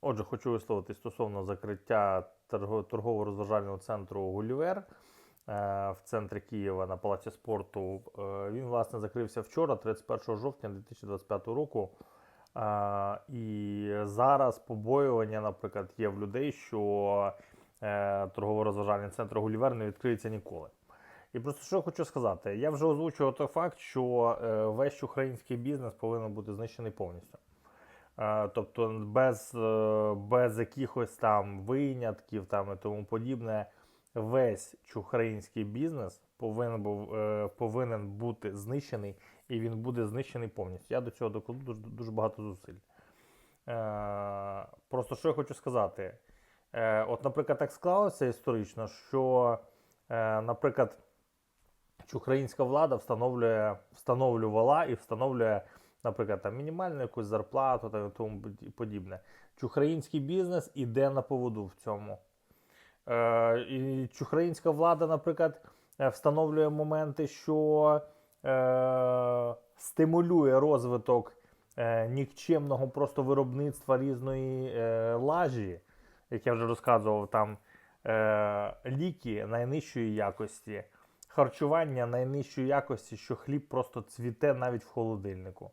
Отже, хочу висловити стосовно закриття торго- торгово-розважального центру Гулівер е, в центрі Києва на Палаці спорту. Е, Він, власне, закрився вчора, 31 жовтня 2025 року. Е, І зараз побоювання, наприклад, є в людей, що торгово-розважальний центр Гулівер не відкриється ніколи. І просто що хочу сказати, я вже озвучував той факт, що весь український бізнес повинен бути знищений повністю. Е, Тобто без, е, без якихось там винятків там і тому подібне, весь чухраїнський бізнес повинен, був, е, повинен бути знищений, і він буде знищений повністю. Я до цього докладу дуже, дуже багато зусиль. Просто що я хочу сказати. От, наприклад, так склалося історично, що, наприклад, чухраїнська влада встановлює, встановлювала і встановлює наприклад, там мінімальну якусь зарплату та тому подібне. Чухраїнський бізнес іде на поводу в цьому. Е, і чухраїнська влада, наприклад, е, встановлює моменти, що е, стимулює розвиток е, нікчемного просто виробництва різної е, лажі, як я вже розказував, там е, ліки найнижчої якості, харчування найнижчої якості, що хліб просто цвіте навіть в холодильнику.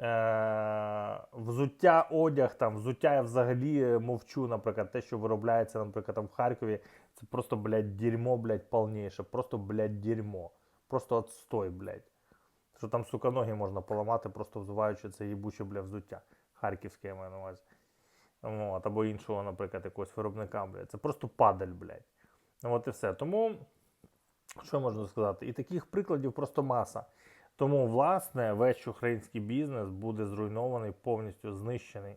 Е, взуття, одяг, там, взуття я взагалі мовчу, наприклад, те, що виробляється, наприклад, там в Харкові, це просто, блядь, дерьмо, блядь, повніше. Просто, блядь, дерьмо. Просто отстой, блядь. Що там, сука, ноги можна поламати, просто взуваючи це їбуче, блядь, взуття. Харківське я маю на увазі. От, або іншого, наприклад, якогось виробника, блядь. Це просто падаль, блядь. От і все. Тому, що можна сказати? І таких прикладів просто маса. Тому, власне, весь український бізнес буде зруйнований, повністю знищений.